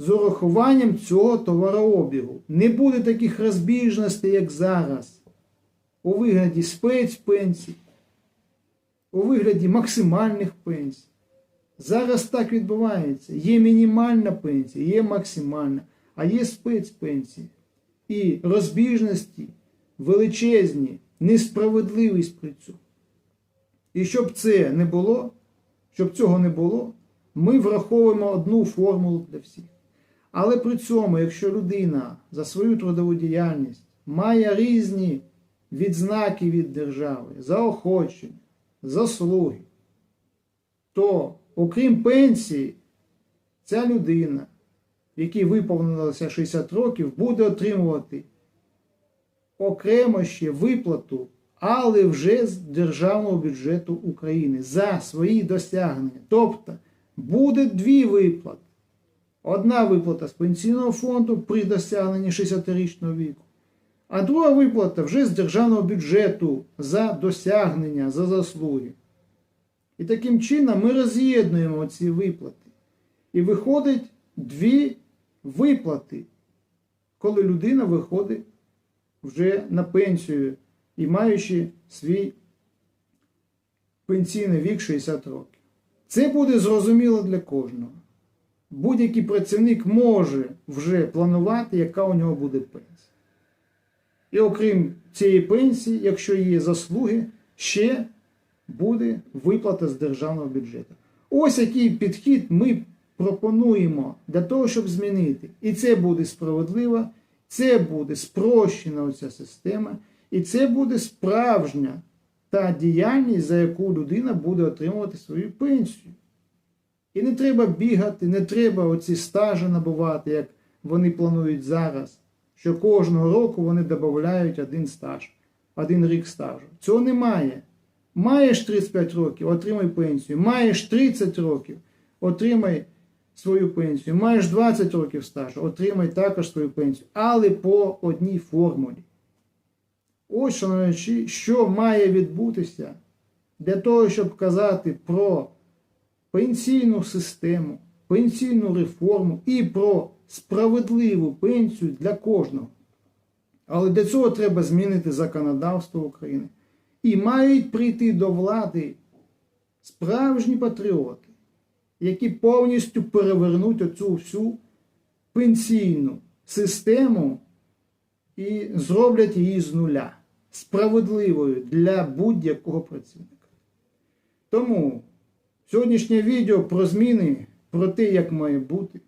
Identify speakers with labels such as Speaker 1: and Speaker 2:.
Speaker 1: з урахуванням цього товарообігу. Не буде таких розбіжностей, як зараз, у вигляді спецпенсій, у вигляді максимальних пенсій. Зараз так відбувається. Є мінімальна пенсія, є максимальна, а є спецпенсії. І розбіжності величезні, несправедливість при цьому. І щоб це не було, щоб цього не було, ми враховуємо одну формулу для всіх. Але при цьому, якщо людина за свою трудову діяльність має різні відзнаки від держави, заохочення, заслуги, то окрім пенсії, ця людина, якій виповнилося 60 років, буде отримувати окремо ще виплату, але вже з державного бюджету України за свої досягнення. Тобто буде дві виплати. Одна виплата з пенсійного фонду при досягненні 60-річного віку, а друга виплата вже з державного бюджету за досягнення, за заслуги. І таким чином ми роз'єднуємо ці виплати. І виходить дві виплати, коли людина виходить вже на пенсію і маючи свій пенсійний вік 60 років. Це буде зрозуміло для кожного. Будь-який працівник може вже планувати, яка у нього буде пенсія. І окрім цієї пенсії, якщо є заслуги, ще буде виплата з державного бюджету. Ось який підхід ми пропонуємо для того, щоб змінити. І це буде справедливо, це буде спрощена оця система, і це буде справжня та діяльність, за яку людина буде отримувати свою пенсію. І не треба бігати, не треба оці стажі набувати, як вони планують зараз, що кожного року вони додають один стаж, один рік стажу. Цього немає. Маєш 35 років, отримай пенсію. Маєш 30 років, отримай свою пенсію. Маєш 20 років стажу, отримай також свою пенсію. Але по одній формулі. Ось, шановні, що має відбутися для того, щоб казати про пенсійну систему, пенсійну реформу і про справедливу пенсію для кожного. Але для цього треба змінити законодавство України. І мають прийти до влади справжні патріоти, які повністю перевернуть оцю всю пенсійну систему і зроблять її з нуля справедливою для будь-якого працівника. Тому сьогоднішнє відео про зміни, про те, як має бути,